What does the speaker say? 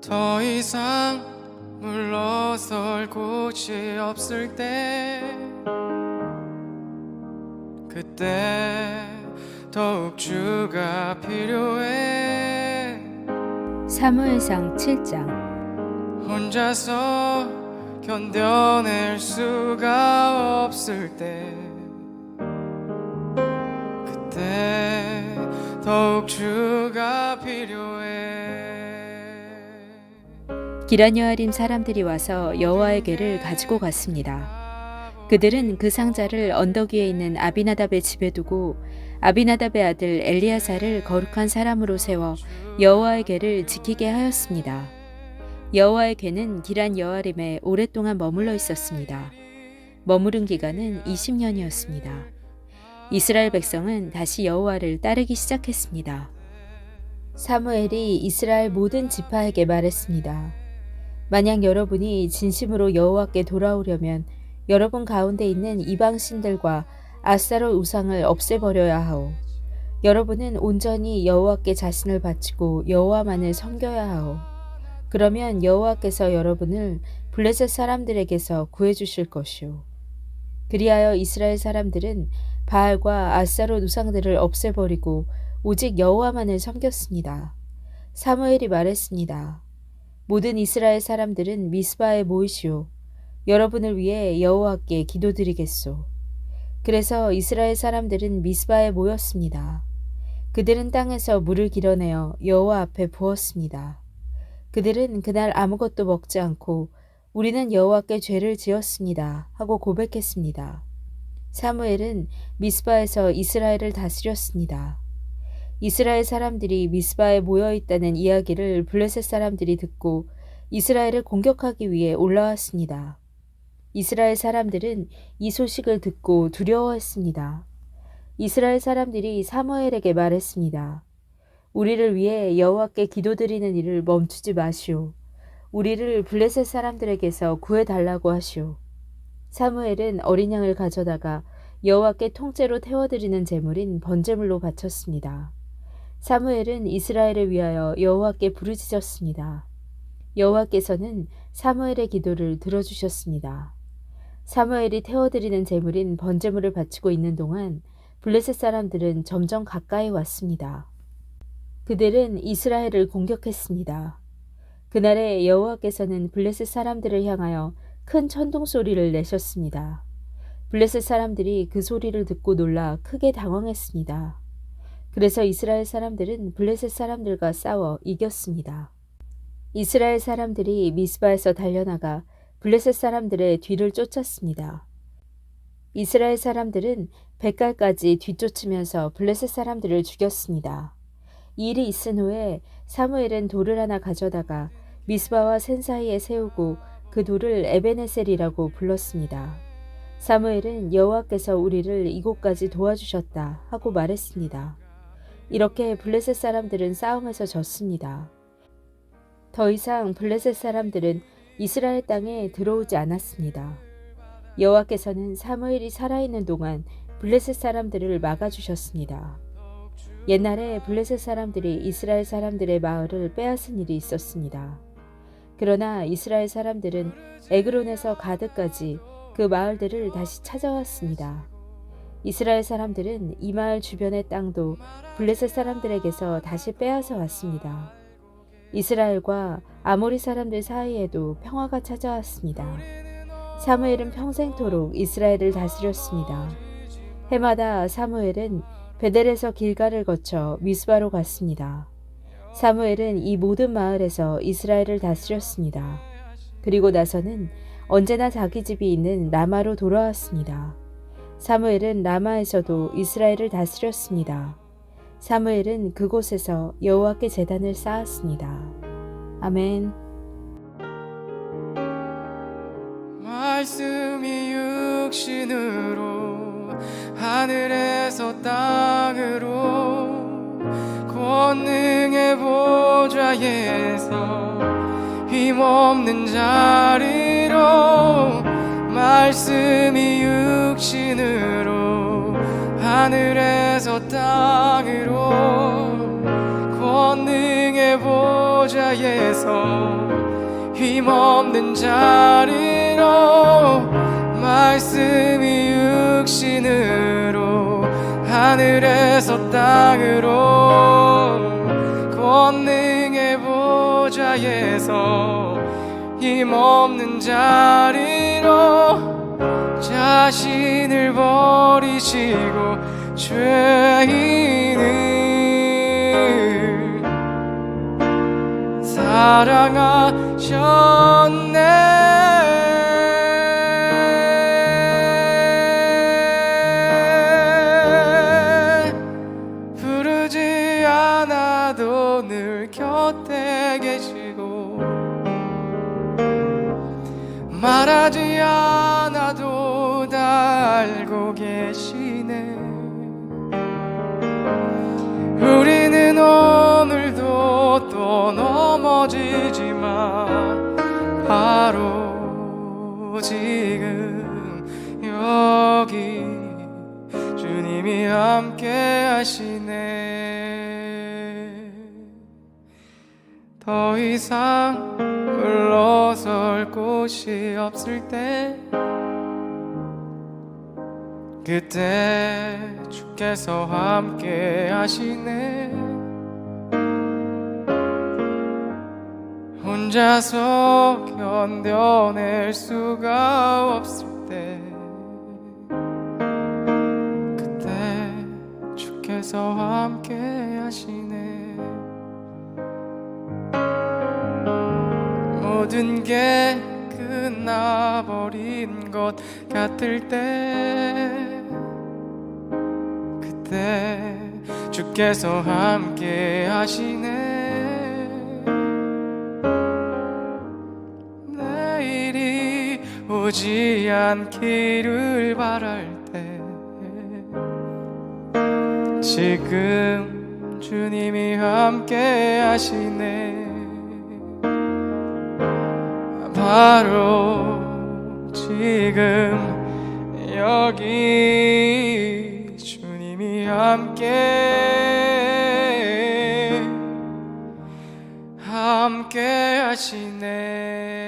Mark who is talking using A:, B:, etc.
A: 더 이상 물러설 곳이 없을 때 그때 더욱 주가 필요해.
B: 사무엘상 7장.
A: 혼자서 견뎌낼 수가 없을 때 그때 더욱 주가 필요해
B: 기란여아림 사람들이 와서 여호와의 궤를 가지고 갔습니다. 그들은 그 상자를 언덕 위에 있는 아비나답의 집에 두고 아비나답의 아들 엘리야사를 거룩한 사람으로 세워 여호와의 궤를 지키게 하였습니다. 여호와의 궤는 기란 여아림에 오랫동안 머물러 있었습니다. 머무른 기간은 20년이었습니다. 이스라엘 백성은 다시 여호와를 따르기 시작했습니다. 사무엘이 이스라엘 모든 지파에게 말했습니다. 만약 여러분이 진심으로 여호와께 돌아오려면 여러분 가운데 있는 이방 신들과 아스타롯 우상을 없애버려야 하오. 여러분은 온전히 여호와께 자신을 바치고 여호와만을 섬겨야 하오. 그러면 여호와께서 여러분을 블레셋 사람들에게서 구해 주실 것이오. 그리하여 이스라엘 사람들은 바알과 아스타롯 우상들을 없애버리고 오직 여호와만을 섬겼습니다. 사무엘이 말했습니다. 모든 이스라엘 사람들은 미스바에 모이시오. 여러분을 위해 여호와께 기도드리겠소. 그래서 이스라엘 사람들은 미스바에 모였습니다. 그들은 땅에서 물을 길어내어 여호와 앞에 부었습니다. 그들은 그날 아무것도 먹지 않고 우리는 여호와께 죄를 지었습니다 하고 고백했습니다. 사무엘은 미스바에서 이스라엘을 다스렸습니다. 이스라엘 사람들이 미스바에 모여 있다는 이야기를 블레셋 사람들이 듣고 이스라엘을 공격하기 위해 올라왔습니다. 이스라엘 사람들은 이 소식을 듣고 두려워했습니다. 이스라엘 사람들이 사무엘에게 말했습니다. 우리를 위해 여호와께 기도드리는 일을 멈추지 마시오. 우리를 블레셋 사람들에게서 구해달라고 하시오. 사무엘은 어린 양을 가져다가 여호와께 통째로 태워드리는 제물인 번제물로 바쳤습니다. 사무엘은 이스라엘을 위하여 여호와께 부르짖었습니다. 여호와께서는 사무엘의 기도를 들어주셨습니다. 사무엘이 태워드리는 제물인 번제물을 바치고 있는 동안 블레셋 사람들은 점점 가까이 왔습니다. 그들은 이스라엘을 공격했습니다. 그날에 여호와께서는 블레셋 사람들을 향하여 큰 천둥 소리를 내셨습니다. 블레셋 사람들이 그 소리를 듣고 놀라 크게 당황했습니다. 그래서 이스라엘 사람들은 블레셋 사람들과 싸워 이겼습니다. 이스라엘 사람들이 미스바에서 달려나가 블레셋 사람들의 뒤를 쫓았습니다. 이스라엘 사람들은 백갈까지 뒤쫓으면서 블레셋 사람들을 죽였습니다. 이 일이 있은 후에 사무엘은 돌을 하나 가져다가 미스바와 센 사이에 세우고 그 돌을 에베네셀이라고 불렀습니다. 사무엘은 여호와께서 우리를 이곳까지 도와주셨다 하고 말했습니다. 이렇게 블레셋 사람들은 싸움에서 졌습니다. 더 이상 블레셋 사람들은 이스라엘 땅에 들어오지 않았습니다. 여호와께서는 사무엘이 살아있는 동안 블레셋 사람들을 막아주셨습니다. 옛날에 블레셋 사람들이 이스라엘 사람들의 마을을 빼앗은 일이 있었습니다. 그러나 이스라엘 사람들은 에그론에서 가드까지 그 마을들을 다시 찾아왔습니다. 이스라엘 사람들은 이 마을 주변의 땅도 블레셋 사람들에게서 다시 빼앗아 왔습니다. 이스라엘과 아모리 사람들 사이에도 평화가 찾아왔습니다. 사무엘은 평생토록 이스라엘을 다스렸습니다. 해마다 사무엘은 베델에서 길가를 거쳐 미스바로 갔습니다. 사무엘은 이 모든 마을에서 이스라엘을 다스렸습니다. 그리고 나서는 언제나 자기 집이 있는 라마로 돌아왔습니다. 사무엘은 라마에서도 이스라엘을 다스렸습니다. 사무엘은 그곳에서 여호와께 제단을 쌓았습니다. 아멘.
A: 말씀이 육신으로 하늘에서 땅으로 권능의 보좌에서 힘없는 자리로 말씀이 육신으로 하늘에서 땅으로 권능의 보좌에서 힘없는 자리로 말씀이 육신으로 하늘에서 땅으로 권능의 보좌에서 힘없는 자리로 자신을 버리시고 죄인을 사랑하셨네. 부르지 않아도 늘 곁에 계시고 말하지 않아도 다 알고 계시네. 우리는 오늘도 또 넘어지지만 바로 지금 여기 주님이 함께 하시네. 더 이상 물러설 곳이 없을 때 그때 주께서 함께 하시네. 혼자서 견뎌낼 수가 없을 때 그때 주께서 함께 하시네 모든 게 끝나버린 것 같을 때 그때 주께서 함께 하시네. 내일이 오지 않기를 바랄 때 지금 주님이 함께 하시네 바로 지금 여기 주님이 함께 함께 하시네